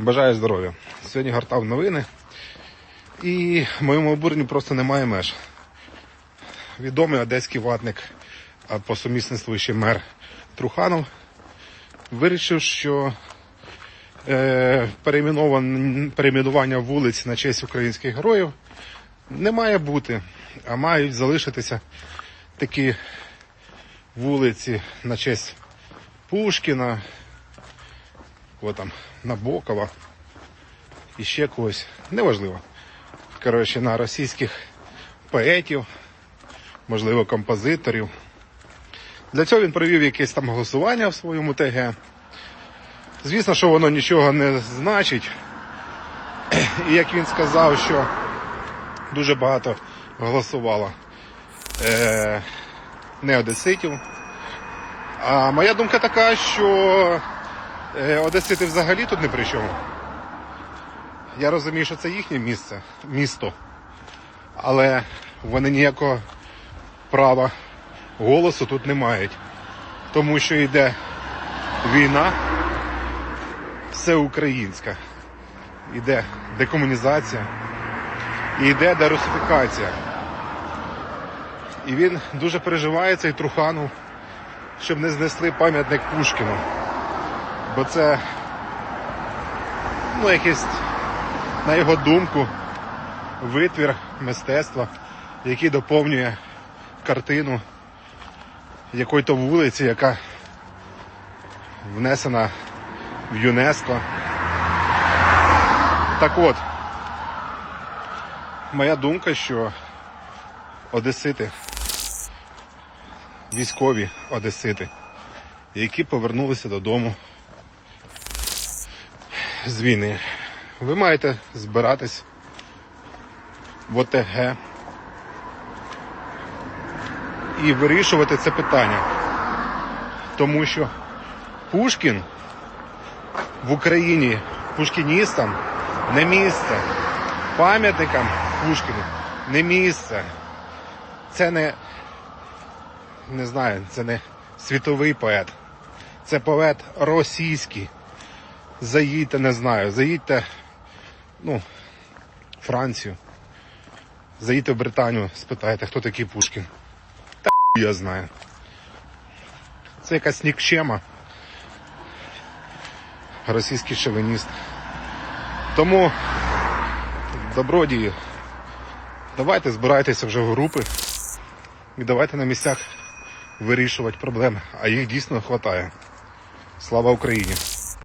Бажаю здоров'я. Сьогодні гортав новини. І моєму обуренню просто немає меж. Відомий одеський ватник, а по сумісництву ще мер Труханов, вирішив, що е, перейменування вулиць на честь українських героїв не має бути, а мають залишитися такі вулиці на честь Пушкіна, кого там, Набокова і ще когось. Неважливо. Коротше, на російських поетів, можливо, композиторів. Для цього він провів якесь там голосування в своєму ТГ. Звісно, що воно нічого не значить. І як він сказав, що дуже багато голосувало е, не одеситів. А моя думка така, що одесити взагалі тут не при чому. Я розумію, що це їхнє місце, місто, але вони ніякого права голосу тут не мають, тому що йде війна, все українська, йде декомунізація, і йде дерусифікація. І він дуже переживає цей Труханов, щоб не знесли пам'ятник Пушкіну. Бо це, ну, якийсь, на його думку, витвір мистецтва, який доповнює картину якої-то вулиці, яка внесена в ЮНЕСКО. Так от, моя думка, що одесити, військові одесити, які повернулися додому з війни. Ви маєте збиратись в ОТГ і вирішувати це питання. Тому що Пушкін в Україні пушкіністам не місце. Пам'ятникам Пушкіну не місце. Це не, не знаю, це не світовий поет. Це поет російський. Заїдьте, не знаю, заїдьте, ну, Францію. Заїдьте в Британію, спитайте, хто такий Пушкін. Та я знаю. Це якась нікчема. Російський шовініст. Тому, добродії, давайте збирайтеся вже в групи і давайте на місцях вирішувати проблеми. А їх дійсно вистачає. Слава Україні!